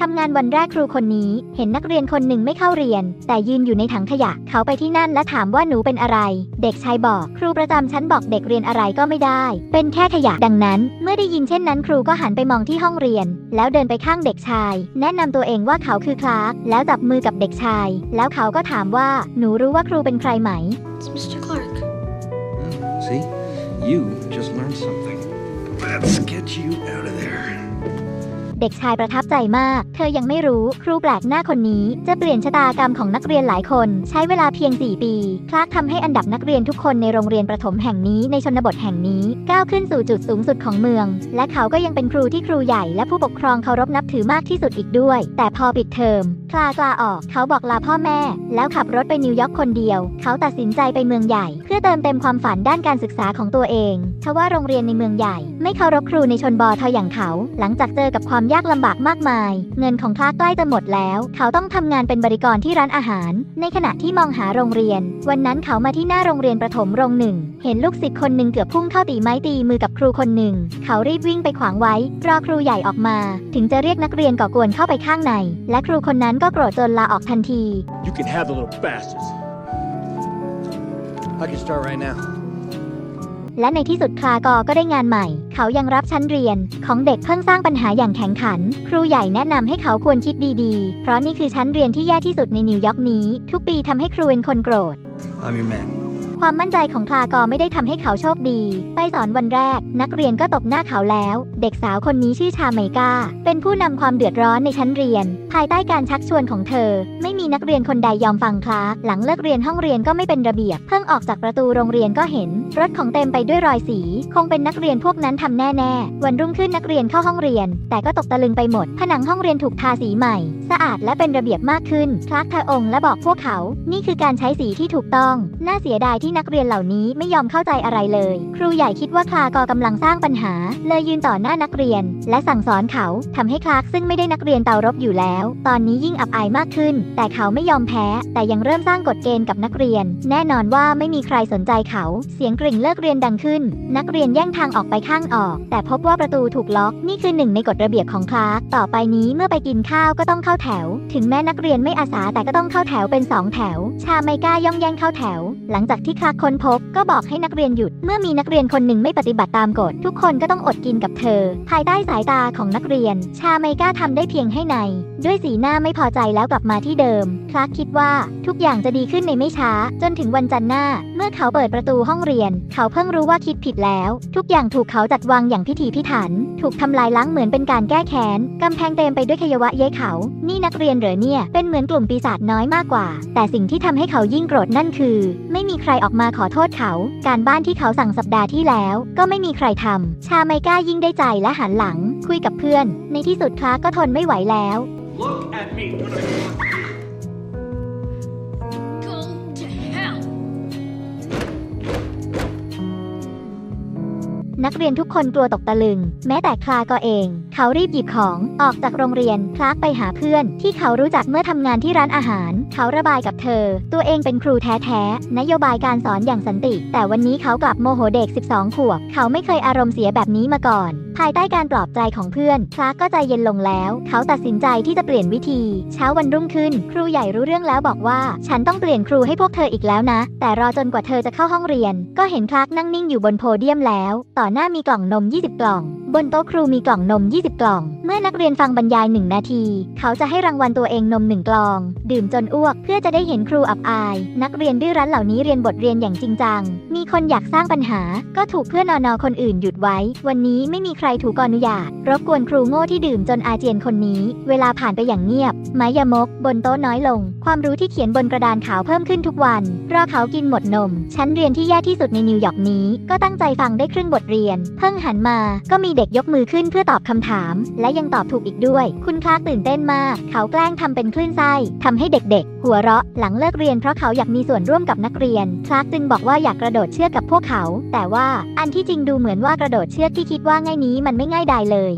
ทำงานวันแรกครูคนนี้ เห็นนักเรียนคนหนึ่งไม่เข้าเรียน แต่ยืนอยู่ในถังขยะ เขาไปที่นั่นและถามว่าหนูเป็นอะไร เด็กชายบอก ครูประจำชั้นบอกเด็กเรียนอะไรก็ไม่ได้ เป็นแค่ขยะดังนั้น เมื่อได้ยินเช่นนั้น ครูก็หันไปมองที่ห้องเรียน แล้วเดินไปข้างเด็กชาย แนะนำตัวเองว่าเขาคือคลาร์กแล้วจับมือกับเด็กชาย แล้วเขาก็ถามว่าหนูรู้ว่าครูเป็นใครไหม It's Mr. Clark. See? You just learned something. Let's get you out of there. เด็กชายประทับใจมาก เธอยังไม่รู้ครูแปลกหน้าคนนี้ จะเปลี่ยนชะตากรรมของนักเรียนหลายคน ใช้เวลาเพียง 4 ปีคลากทำให้อันดับนักเรียนทุกคนในโรงเรียนประถมแห่งนี้ในชนบทแห่งนี้ ก้าวขึ้นสู่จุดสูงสุดของเมือง และเขาก็ยังเป็นครูที่ครูใหญ่และผู้ปกครองเคารพนับถือมากที่สุดอีกด้วย แต่พอปิดเทอมคลากลาออกเขาบอกลาพ่อแม่ แล้วขับรถไปนิวยอร์กคนเดียว เขาตัดสินใจไปเมืองใหญ่ เพื่อเติมเต็มความฝันด้านการศึกษาของตัวเองทว่าโรงเรียนในเมืองใหญ่ ไม่เคารพครูในชนบอทอย่างเขา หลังจากเจอกับความยากลำบากมากมาย เงินของคลาร์กใกล้จะหมดแล้ว เขาต้องทำงานเป็นบริกรที่ร้านอาหาร ในขณะที่มองหาโรงเรียน วันนั้นเขามาที่หน้าโรงเรียนประถมโรงหนึ่ง เห็นลูกศิษย์คนหนึ่งเกือบพุ่งเข้าตีไม้ตีมือกับครูคนหนึ่ง เขารีบวิ่งไปขวางไว้ รอครูใหญ่ออกมา ถึงจะเรียกนักเรียนก่อกวนเข้าไปข้างใน และครูคนนั้นก็โกรธจนลาออกทันที You can have the little bastards. I can start right now. และในที่สุดคลากอก็ได้งานใหม่ เขายังรับชั้นเรียน ของเด็กเพิ่งสร้างปัญหาอย่างแข็งขัน ครูใหญ่แนะนำให้เขาควรคิดดีๆ เพราะนี่คือชั้นเรียนที่แย่ที่สุดในนิวยอร์กนี้ ทุกปีทำให้ครูเป็นคนโกรธ I'm your man. ความมั่นใจของคลากอไม่ได้ทำให้เขาโชคดี ไปสอนวันแรก นักเรียนก็ตบหน้าเขาแล้ว เด็กสาวคนนี้ชื่อชาเมกาเป็นผู้นำความเดือดร้อนในชั้นเรียน ภายใต้การชักชวนของเธอ ไม่มีนักเรียนคนใดยอมฟังคลาหลังเลิกเรียนห้องเรียนก็ไม่เป็นระเบียบ เพิ่งออกจากประตูโรงเรียนก็เห็น รถของเต็มไปด้วยรอยสี คงเป็นนักเรียนพวกนั้นทำแน่ๆ วันรุ่งขึ้นนักเรียนเข้าห้องเรียน แต่ก็ตกตะลึงไปหมด ผนังห้องเรียนถูกทาสีใหม่ สะอาดและเป็นระเบียบมากขึ้น คลาร์กเธอองค์และบอกพวกเขา นี่คือการใช้สีที่ถูกต้อง น่าเสียดายที่นักเรียนเหล่านี้ไม่ยอมเข้าใจอะไรเลย ครูใหญ่คิดว่าคลากอกำลังสร้างปัญหา เลยยืนต่อหน้านักเรียน และสั่งสอนเขาทำให้คลากซึ่งไม่ได้นักเรียนเตารบอยู่แล้ว ตอนนี้ยิ่งอับอายมากขึ้น แต่เขาไม่ยอมแพ้ แต่ยังเริ่มสร้างกฎเกณฑ์กับนักเรียน แน่นอนว่าไม่มีใครสนใจเขา เสียงกริ่งเลิกเรียนดังขึ้น นักเรียนแย่งทางออกไปข้างออก แต่พบว่าประตูถูกล็อก นี่คือหนึ่งในกฎระเบียบของคลาร์กต่อไปนี้เมื่อไปกินข้าวก็ต้องเข้าแถว ถึงแม้นักเรียนไม่อาสาแต่ก็ต้องเข้าแถวเป็นสองแถว ชาไมก้าย่องแย่งเข้าแถว หลังจากที่คลาร์กค้นพบก็บอกให้นักเรียนหยุด เมื่อมีนักเรียนคนหนึ่งไม่ปฏิบัติตามกฎ ทุกคนก็ต้องอดกินกับเธอ ภายใต้สายตาของนักเรียน ชาไมก้าทำได้เพียงให้ในด้วยสีหน้าไม่พอใจแล้วกลับมาที่เดิม คลาร์กคิดว่าทุกอย่างจะดีขึ้นในไม่ช้า จนถึงวันจันทร์หน้า เมื่อเขาเปิดประตูห้องเรียน เขาเพิ่งรู้ว่าคิดผิดแล้ว ทุกอย่างถูกเขาจัดวางอย่างพิถีพิถัน ถูกทำลายล้างเหมือนเป็นการแก้แค้น กำแพงเต็มไปด้วยขยวะเย้เขา นี่นักเรียนเหรอเนี่ย เป็นเหมือนกลุ่มปีศาจน้อยมากกว่า แต่สิ่งที่ทำให้เขายิ่งโกรธนั่นคือ ไม่มีใครออกมาขอโทษเขา การบ้านที่เขาสั่งสัปดาห์ที่แล้ว ก็ไม่มีใครทำชาไมก้ายิ่งได้ใจและหันหลัง คุยกับเพื่อน ในที่สุดคลาร์กก็ทนไม่ไหวแล้ว Look at me. นักเรียนทุกคนกลัวตกตะลึง แม้แต่คลาก็เอง เขารีบหยิบของออกจากโรงเรียนคลากไปหาเพื่อน ที่เขารู้จักเมื่อทำงานที่ร้านอาหาร เขาระบายกับเธอ ตัวเองเป็นครูแท้ๆนโยบายการสอนอย่างสันติ แต่วันนี้เขากลับโมโหเด็ก 12 ขวบ เขาไม่เคยอารมณ์เสียแบบนี้มาก่อน ภายใต้การปลอบใจของเพื่อนคลากก็ใจเย็นลงแล้ว เขาตัดสินใจที่จะเปลี่ยนวิธี เช้าวันรุ่งขึ้น ครูใหญ่รู้เรื่องแล้วบอกว่า ฉันต้องเปลี่ยนครูให้พวกเธออีกแล้วนะ แต่รอจนกว่าเธอจะเข้าห้องเรียน ก็เห็นคลากนั่งนิ่งอยู่บนโพเดียมแล้วต่อหน้ามีกล่องนม 20 กล่อง บนโต๊ะครูมีกล่องนม 20 กล่อง เมื่อนักเรียนฟังบรรยายหนึ่งนาที เขาจะให้รางวัลตัวเองนมหนึ่งกล่อง ดื่มจนอ้วก เพื่อจะได้เห็นครูอับอาย นักเรียนดื้อรั้นเหล่านี้เรียนบทเรียนอย่างจริงจัง มีคนอยากสร้างปัญหา ก็ถูกเพื่อนอนอคนอื่นหยุดไว้ วันนี้ไม่มีใครถูกอนุญาต รบกวนครูโง่ที่ดื่มจนอาเจียนคนนี้ เวลาผ่านไปอย่างเงียบ ไม้ยามก บนโต๊ะน้อยลง ความรู้ที่เขียนบนกระดานขาวเพิ่มขึ้นทุกวัน รอเขากินหมดนม ชั้นเรียนที่แย่ที่สุดในนิวยอร์กนี้ ก็ตั้งใจฟังได้ครึ่งบทเรียน เพิ่งหันมา ก็มีเด็กยกมือขึ้นเพื่อตอบคำถาม และยังตอบถูกอีกด้วย คุณคลาร์กตื่นเต้นมาก เขาแกล้งทำเป็นคลื่นไส้ทำให้เด็กๆ หัวเราะหลังเลิกเรียนเพราะเขาอยากมีส่วนร่วมกับนักเรียน คลาร์กจึงบอกว่าอยากกระโดดเชือกกับพวกเขา แต่ว่าอันที่จริงดูเหมือนว่ากระโดดเชือกที่คิดว่าง่ายนี้มันไม่ง่ายใดเลย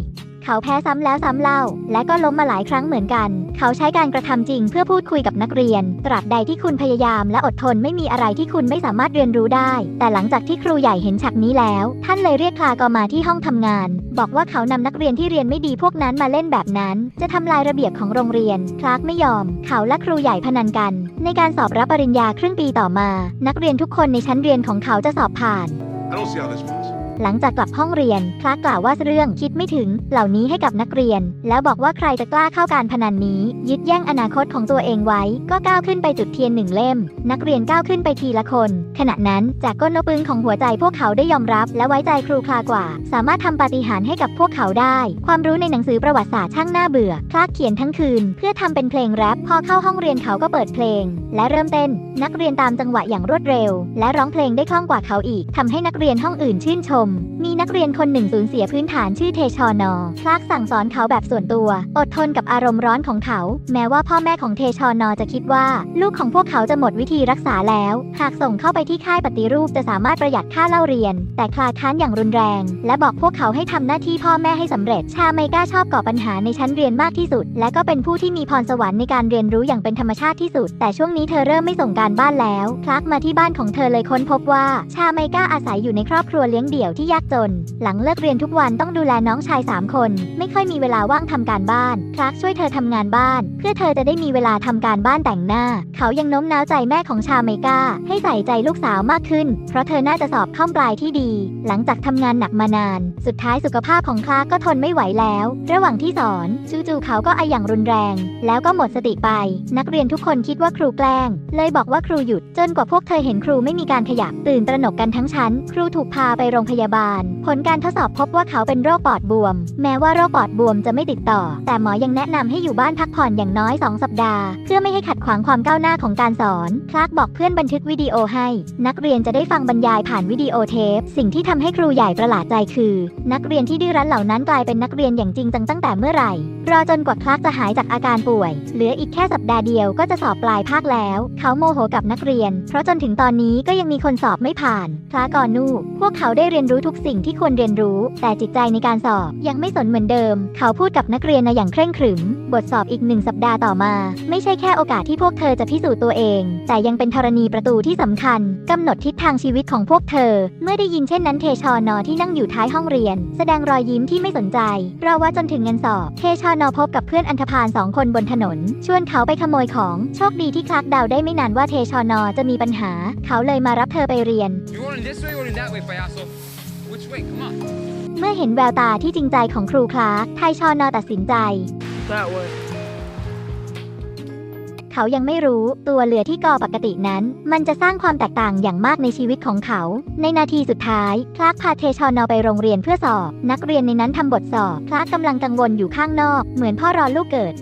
เขาแพ้ซ้ำแล้วซ้ำเล่า และก็ล้มมาหลายครั้งเหมือนกัน เขาใช้การกระทำจริงเพื่อพูดคุยกับนักเรียน ตราบใดที่คุณพยายามและอดทนไม่มีอะไรที่คุณไม่สามารถเรียนรู้ได้ แต่หลังจากที่ครูใหญ่เห็นฉากนี้แล้ว ท่านเลยเรียกคลากอมาที่ห้องทำงาน บอกว่าเขานำนักเรียนที่เรียนไม่ดีพวกนั้นมาเล่นแบบนั้น จะทำลายระเบียบของโรงเรียน คลาร์กไม่ยอม เขาและครูใหญ่พนันกัน ในการสอบรับปริญญาครึ่งปีต่อมา นักเรียนทุกคนในชั้นเรียนของเขาจะสอบผ่าน I don't see how this works. หลังจากกลับห้องเรียนคลาร์กกล่าวว่าเรื่องคิดไม่ถึงเหล่านี้ให้กับนักเรียน แล้วบอกว่าใครจะกล้าเข้าการพนันนี้ ยึดแย่งอนาคตของตัวเองไว้ ก็ก้าวขึ้นไปจุดเทียนหนึ่งเล่ม นักเรียนก้าวขึ้นไปทีละคน ขณะนั้นจากก้นนปึงของหัวใจพวกเขาได้ยอมรับ และไว้ใจครูคลากว่า สามารถทำปาฏิหาริย์ให้กับพวกเขาได้ ความรู้ในหนังสือประวัติศาสตร์ช่างน่าเบื่อคลาร์กเขียนทั้งคืน เพื่อทำเป็นเพลงแรปพอเข้าห้องเรียนเขาก็เปิดเพลง และเริ่มเต้น นักเรียนตามจังหวะอย่างรวดเร็ว และร้องเพลงได้คล่องกว่าเขาอีกทำให้นักเรียนห้องอื่นชื่นชมมีนักเรียนคนหนึ่งสูญเสียพื้นฐานชื่อเทชอนอคลาร์กสั่งสอนเขาแบบส่วนตัว อดทนกับอารมณ์ร้อนของเขา แม้ว่าพ่อแม่ของเทชอนอจะคิดว่า ลูกของพวกเขาจะหมดวิธีรักษาแล้ว หากส่งเข้าไปที่ค่ายปฏิรูปจะสามารถประหยัดค่าเล่าเรียน แต่คลาค้านอย่างรุนแรง และบอกพวกเขาให้ทำหน้าที่พ่อแม่ให้สำเร็จ ชาไมก้าชอบก่อปัญหาในชั้นเรียนมากที่สุด และก็เป็นผู้ที่มีพรสวรรค์ในการเรียนรู้อย่างเป็นธรรมชาติที่สุด แต่ช่วงนี้เธอเริ่มไม่ส่งการบ้านแล้ว คลาร์กมาที่บ้านของเธอเลยค้นพบว่า ชาไมก้าอาศัยอยู่ในครอบครัวเลี้ยงเดี่ยวที่ยากจน หลังเลิกเรียนทุกวันต้องดูแลน้องชาย 3 คน ไม่ค่อยมีเวลาว่างทำการบ้าน คลาร์กช่วยเธอทำงานบ้าน เพื่อเธอจะได้มีเวลาทำการบ้านแต่งหน้า เขายังโน้มน้าวใจแม่ของชาไมกาให้ใส่ใจลูกสาวมากขึ้น เพราะเธอน่าจะสอบเข้าปลายที่ดี หลังจากทำงานหนักมานาน สุดท้ายสุขภาพของคลาร์กก็ทนไม่ไหวแล้ว ระหว่างที่สอนจู่ๆเขาก็ไออย่างรุนแรง แล้วก็หมดสติไป นักเรียนทุกคนคิดว่าครูแกล้ง เลยบอกว่าครูหยุด จนกว่าพวกเธอเห็นครูไม่มีการขยับตื่นตระหนกกันทั้งชั้น ครูถูกพาไปโรงพยาบาลาบาล ผลการทดสอบพบว่าเขาเป็นโรคปอดบวม แม้ว่าโรคปอดบวมจะไม่ติดต่อ แต่หมอยังแนะนำให้อยู่บ้านพักผ่อนอย่างน้อย 2 สัปดาห์ เพื่อไม่ให้ขัดขวางความก้าวหน้าของการสอน คลาร์กบอกเพื่อนบันทึกวิดีโอให้ นักเรียนจะได้ฟังบรรยายผ่านวิดีโอเทป สิ่งที่ทำให้ครูใหญ่ประหลาดใจคือ นักเรียนที่ดื้อรั้นเหล่านั้นกลายเป็นนักเรียนอย่างจริงจังตั้งแต่เมื่อไหร่ รอจนกว่าคลาร์กจะหายจากอาการป่วย เหลืออีกแค่สัปดาห์เดียวก็จะสอบปลายภาคแล้ว เขาโมโหกับนักเรียน เพราะจนถึงตอนนี้ก็ยังมีคนสอบไม่ผ่านคลาร์กอนูพวกเขาได้เรียนรู้ทุกสิ่งที่ควรเรียนรู้ แต่จิตใจในการสอบยังไม่สนเหมือนเดิม เขาพูดกับนักเรียนในอย่างเคร่งขรึม บทสอบอีกหนึ่งสัปดาห์ต่อมา ไม่ใช่แค่โอกาสที่พวกเธอจะพิสูจน์ตัวเอง แต่ยังเป็นธรณีประตูที่สำคัญกำหนดทิศทางชีวิตของพวกเธอ เมื่อได้ยินเช่นนั้นเทชอนอที่นั่งอยู่ท้ายห้องเรียน แสดงรอยยิ้มที่ไม่สนใจรอว่าจนถึงเงินสอบ เทชอนอพบกับเพื่อนอันธพาลสองคนบนถนน ชวนเขาไปขโมยของ โชคดีที่คลักเดาได้ไม่นานว่าเทชอนอจะมีปัญหา เขาเลยมารับเธอไปเรียน You going this way or in that way, payaso? Which way? Come on. เมื่อเห็นแววตาที่จริงใจของครูคลาร์กไทชอนอตัดสินใจ That way. เขายังไม่รู้ตัวเรือที่กอปกตินั้น มันจะสร้างความแตกต่างอย่างมากในชีวิตของเขา ในนาทีสุดท้าย คลาร์กพาเทชอนอไปโรงเรียนเพื่อสอบ นักเรียนในนั้นทำบทสอบ คลาร์กกำลังกังวลอยู่ข้างนอก เหมือนพ่อรอลูกเกิด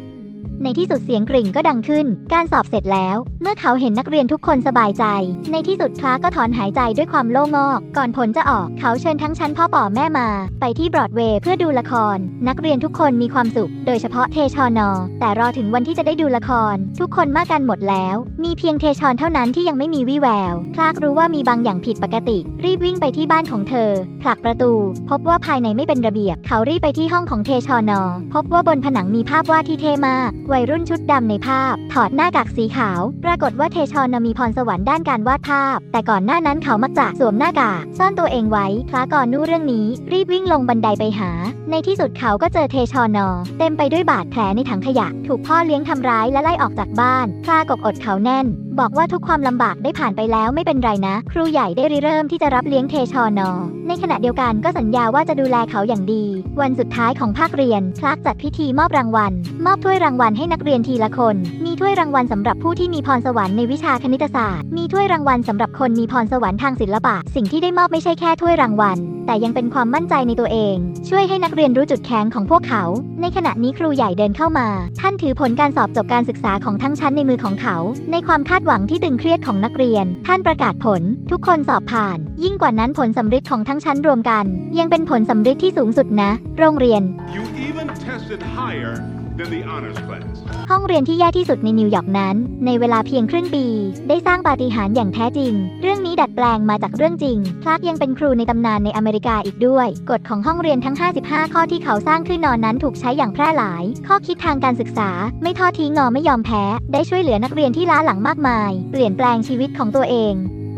ในที่สุดเสียงกริ่งก็ดังขึ้น การสอบเสร็จแล้ว เมื่อเขาเห็นนักเรียนทุกคนสบายใจ ในที่สุดคลาร์ก็ถอนหายใจด้วยความโล่งอก ก่อนผลจะออก เขาเชิญทั้งชั้นพ่อป่อแม่มา ไปที่บรอดเวย์เพื่อดูละคร นักเรียนทุกคนมีความสุข โดยเฉพาะเทชอนอ แต่รอถึงวันที่จะได้ดูละคร ทุกคนมากันหมดแล้ว มีเพียงเทชอนเท่านั้นที่ยังไม่มีวี่แวว คลาร์กรู้ว่ามีบางอย่างผิดปกติ รีบวิ่งไปที่บ้านของเธอ ผลักประตู พบว่าภายในไม่เป็นระเบียบ เขารีบไปที่ห้องของเทชอนอ พบว่าบนผนังมีภาพวาดที่เท่มากวัยรุ่นชุดดำในภาพ ถอดหน้ากากสีขาว ปรากฏว่าเทชอนมีพรสวรรค์ด้านการวาดภาพ แต่ก่อนหน้านั้นเขามักจะสวมหน้ากากซ่อนตัวเองไว้คลาร์กก่อนนู้เรื่องนี้ รีบวิ่งลงบันไดไปหา ในที่สุดเขาก็เจอเทชอนอเต็มไปด้วยบาดแผลในถังขยะ ถูกพ่อเลี้ยงทำร้ายและไล่ออกจากบ้านคลากกอดเขาแน่น บอกว่าทุกความลำบากได้ผ่านไปแล้วไม่เป็นไรนะ ครูใหญ่ได้ริเริ่มที่จะรับเลี้ยงเทชอนอ ในขณะเดียวกันก็สัญญาว่าจะดูแลเขาอย่างดี วันสุดท้ายของภาคเรียนคลาร์กจัดพิธีมอบรางวัล มอบถ้วยรางวัลให้นักเรียนทีละคน มีถ้วยรางวัลสำหรับผู้ที่มีพรสวรรค์ในวิชาคณิตศาสตร์ มีถ้วยรางวัลสำหรับคนมีพรสวรรค์ทางศิลปะ สิ่งที่ได้มอบไม่ใช่แค่ถ้วยรางวัล แต่ยังเป็นความมั่นใจในตัวเอง ช่วยให้นักเรียนรู้จุดแข็งของพวกเขา ในขณะนี้ครูใหญ่เดินเข้ามา ท่านถือผลการสอบจบการศึกษาของทั้งชั้นในมือของเขา ในความคาดหวังที่ตึงเครียดของนักเรียน ท่านประกาศผล ทุกคนสอบผ่าน ยิ่งกว่านั้นผลสำฤทธิ์ของทั้งชั้นรวมกัน ยังเป็นผลสำฤทธิ์ที่สูงสุดนะ โรงเรียน You even tested higher than the honors class. ห้องเรียนที่แย่ที่สุดในนิวยอร์กนั้น ในเวลาเพียงครึ่งปี ได้สร้างปาฏิหาริย์อย่างแท้จริง เรื่องนี้ดัดแปลงมาจากเรื่องจริงคลาร์กยังเป็นครูในตำนานในอเมริกาอีกด้วย กฎของห้องเรียนทั้ง 55 ข้อที่เขาสร้างขึ้นนอนนั้นถูกใช้อย่างแพร่หลาย ข้อคิดทางการศึกษา ไม่ทอดทิ้งงอไม่ยอมแพ้ ได้ช่วยเหลือนักเรียนที่ล้าหลังมากมาย เปลี่ยนแปลงชีวิตของตัวเอง